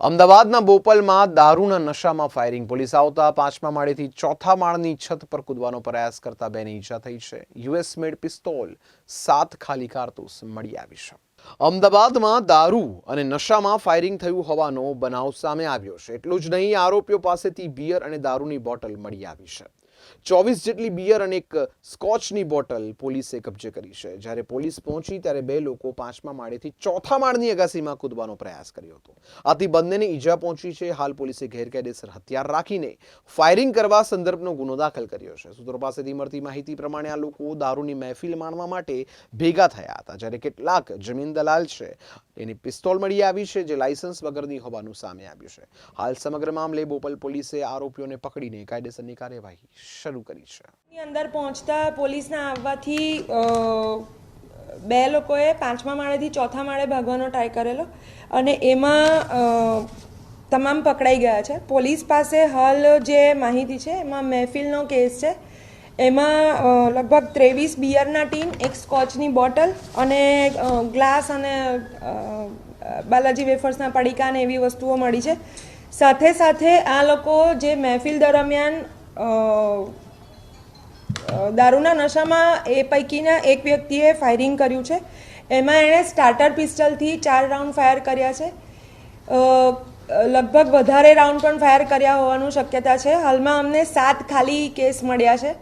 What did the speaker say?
અમદાવાદના બોપલમાં દારૂના નશામાં ફાયરિંગ. પોલીસ આવતા પાંચમા માળેથી ચોથા માળની છત પર કૂદવાનો પ્રયાસ કરતા બેને ઈજા થઈ છે. યુએસ મેડ પિસ્તોલ, સાત ખાલી કારતૂસ મળી આવી છે. અમદાવાદમાં દારૂ અને નશામાં ફાયરિંગ થયું હોવાનો બનાવ સામે આવ્યો છે. એટલું જ નહીં, આરોપીઓ પાસેથી બિયર અને દારૂની બોટલ મળી આવી છે. ચોવીસ જેટલી બિયર અને એક સ્કોચની બોટલ પોલીસે કબજે કરી છે. જ્યારે પોલીસ પહોંચી, ત્યારે બે લોકો પાંચમા માળેથી ચોથા માળની અગાસીમાં કૂદવાનો પ્રયાસ કર્યો હતો. આથી બંનેને ઈજા પહોંચી છે. હાલ પોલીસે ગેરકાયદેસર હથિયાર રાખીને ફાયરિંગ કરવા સંદર્ભનો ગુનો દાખલ કર્યો છે. સૂત્રો પાસેથી મળતી માહિતી પ્રમાણે આ લોકો દારૂની મહેફિલ માણવા માટે ભેગા થયા હતા. જ્યારે કેટલાક જમીન દલાલ છે એની પિસ્તોલ મળી આવી છે, જે લાયસન્સ વગરની હોવાનું સામે આવ્યું છે. હાલ સમગ્ર મામલે બોપલ પોલીસે આરોપીઓને પકડીને કાયદેસરની કાર્યવાહી શરૂ કરી છે. અંદર પહોંચતા પોલીસના આવવાથી બે લોકોએ પાંચમા માળેથી ચોથા માળે ભાગવાનો ટ્રાય કરેલો અને એમાં તમામ પકડાઈ ગયા છે. પોલીસ પાસે હાલ જે માહિતી છે, એમાં મહેફિલનો કેસ છે. એમાં લગભગ ત્રેવીસ બિયરના ટીન, એક સ્કોચની બોટલ અને ગ્લાસ અને બાલાજી વેફર્સના પડીકા અને એવી વસ્તુઓ મળી છે. સાથે સાથે આ લોકો જે મહેફિલ દરમિયાન દારૂના નશામાં એ પૈકીના એક વ્યક્તિએ ફાયરિંગ કર્યું છે. એમાં એણે સ્ટાર્ટર પિસ્ટલથી ચાર રાઉન્ડ ફાયર કર્યા છે. લગભગ વધારે રાઉન્ડ પણ ફાયર કર્યા હોવાનું શક્યતા છે. હાલમાં અમને સાત ખાલી કેસ મળ્યા છે.